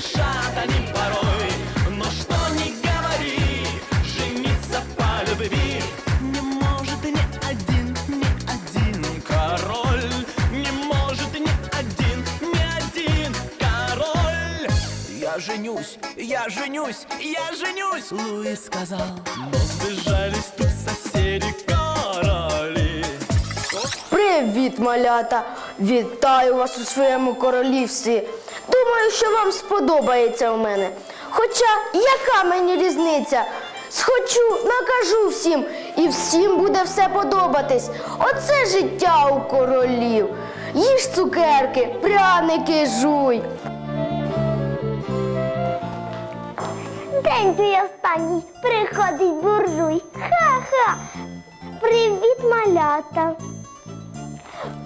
судьбы всей земли вершат они порой. Но что ни говори, жениться по любви не может ни один, ни один король. Не может ни один, ни один король. Я женюсь, я женюсь, я женюсь, Луи сказал. Но сбежались тут соседи короли. Привіт, малята! Вітаю вас у своєму королівстві. Думаю, що вам сподобається у мене. Хоча яка мені різниця? Схочу, накажу всім, і всім буде все подобатись. Оце життя у королів. Їж цукерки, пряники жуй. День твій останній приходить буржуй. Ха-ха. Привіт, малята.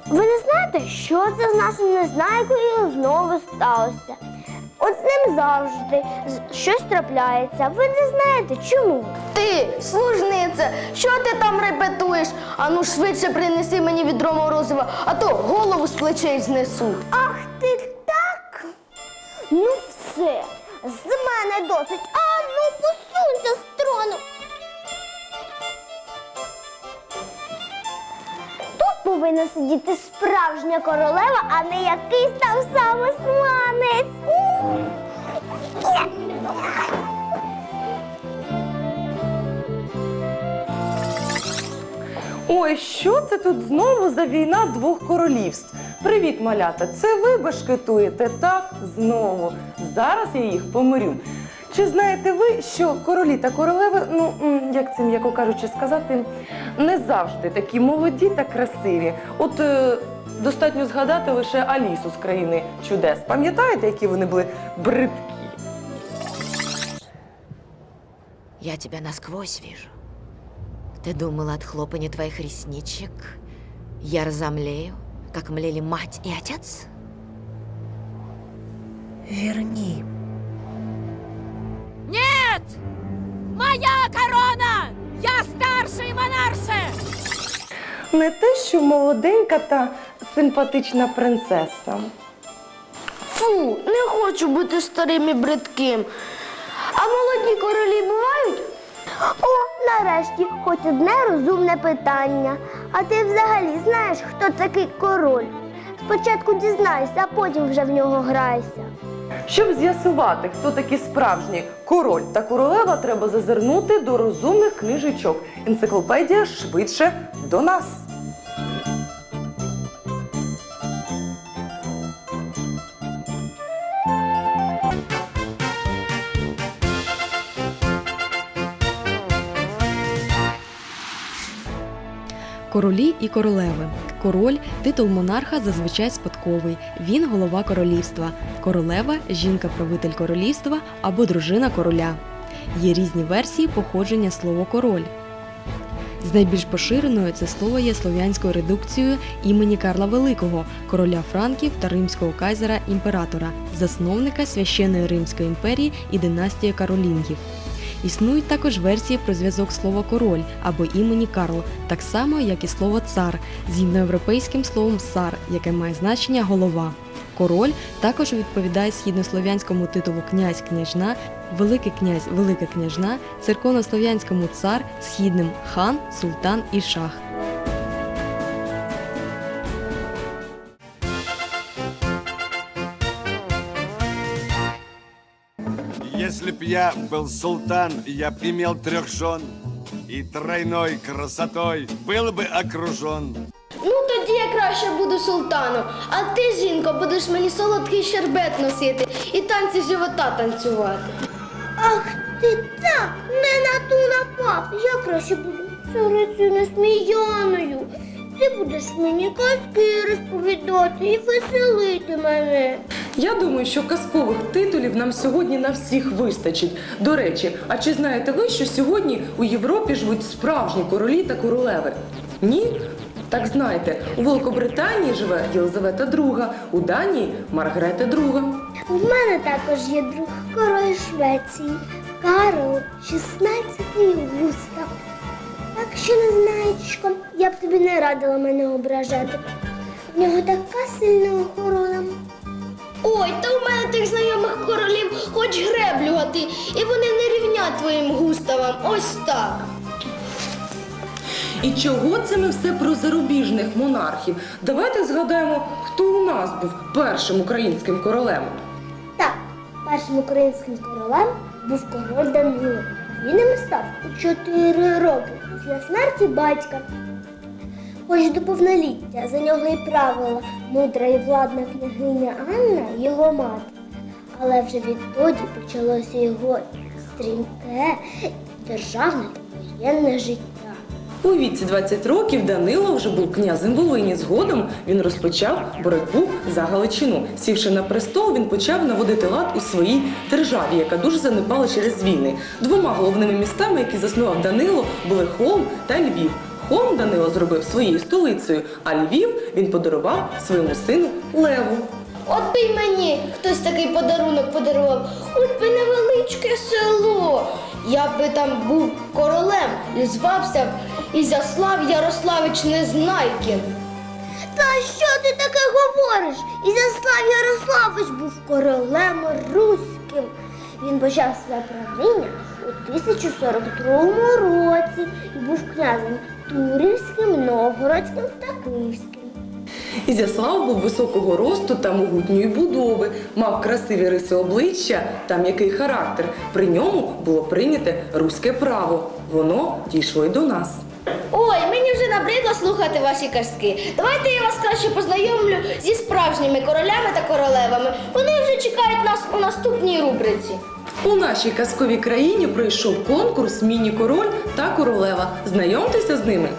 Ви не знаєте, що це з нашим незнайкою знову сталося? От з ним завжди щось трапляється. Ви не знаєте чому? Ти, служниця, що ти там репетуєш? Ану швидше принеси мені відро морозива, а то голову з плечей знесу. Ах ти так? Ну все, з мене досить. А ну посунься з трону. Повинна сидіти справжня королева, а не якийсь там самозванець. Ой, що це тут знову за війна двох королівств? Привіт, малята! Це ви башкетуєте так знову. Зараз я їх помирю. Чи знаєте ви, що королі та королеви, ну як це м'яко кажучи сказати, не завжди такі молоді та красиві. От е, достатньо згадати лише Алісу з країни чудес. Пам'ятаєте, які вони були бридкі? Я тебя насквозь вижу. Ты думала от хлопания твоих ресничек? Я разомлею, как млели мать и отец? Верни. Нет! Моя корона! Я старший монарше! Не те, що молоденька та симпатична принцеса. Фу, не хочу бути старим і бридким. А молоді королі бувають? О, нарешті, хоч одне розумне питання. А ти взагалі знаєш, хто такий король? Спочатку дізнайся, а потім вже в нього грайся. Щоб з'ясувати, хто такі справжні король та королева, треба зазирнути до розумних книжечок. Енциклопедія швидше до нас. Королі і королеви. Король титул монарха зазвичай спадковий. Він голова королівства. Королева жінка-правитель королівства або дружина короля. Є різні версії походження слова король. З найбільш поширеною це слово є слов'янською редукцією імені Карла Великого, короля Франків та римського кайзера імператора, засновника священної Римської імперії і династії Каролінгів. Існують також версії про зв'язок слова король або імені Карл, так само як і слово цар з індоєвропейським словом сар, яке має значення голова. Король також відповідає східнослов'янському титулу князь княжна, великий князь, велика княжна, церковнослов'янському цар, східним хан, султан і шах. Если б я был султан, я б имел трех жен И тройной красотой был бы окружен Ну тоді я краще буду султаном, а ти, жінко, будеш мені солодкий щербет носити і танці живота танцювати. Ах ти так, не на ту напав. Я краще буду царицею несміяною. Ти будеш мені казки розповідати і веселити мене. Я думаю, що казкових титулів нам сьогодні на всіх вистачить. До речі, а чи знаєте ви, що сьогодні у Європі живуть справжні королі та королеви? Ні? Так знаєте, у Великобританії живе Єлизавета II, у Данії Маргарета II. У мене також є друг король Швеції Карл 16 Густав. Так що не знаєчко, я б тобі не радила мене ображати. В нього така сильна охорона. Ой, та у мене тих знайомих королів хоч греблю гати, і вони не рівнять твоїм густавам. Ось так. І чого це ми все про зарубіжних монархів? Давайте згадаємо, хто у нас був першим українським королем. Так, першим українським королем був король Данило. Він ним став у 4 роки після смерті батька. Хоч до повноліття за нього і правила мудра і владна княгиня Анна, його мати. Але вже відтоді почалося його стрімке державне та воєнне життя. У віці 20 років Данило вже був князем Волині. Згодом він розпочав боротьбу за Галичину. Сівши на престол, він почав наводити лад у своїй державі, яка дуже занепала через війни. Двома головними містами, які заснував Данило, були Холм та Львів. Холм Данило зробив своєю столицею, а Львів він подарував своєму сину Леву. От би й мені хтось такий подарунок подарував. Хоч би невеличке село. Я би там був королем і звався б Ізяслав Ярославич Незнайкін. Та що ти таке говориш? Ізяслав Ярославич був королем руським. Він почав своє правління у 1042 році і був князем Турівським, Новгородським та Київським. Ізяслав був високого росту та могутньої будови, мав красиві риси обличчя та м'який характер. При ньому було прийняте руське право. Воно дійшло й до нас. Набридло слухати ваші казки. Давайте я вас краще познайомлю зі справжніми королями та королевами. Вони вже чекають нас у наступній рубриці. У нашій казковій країні пройшов конкурс Міні-король та королева. Знайомтеся з ними.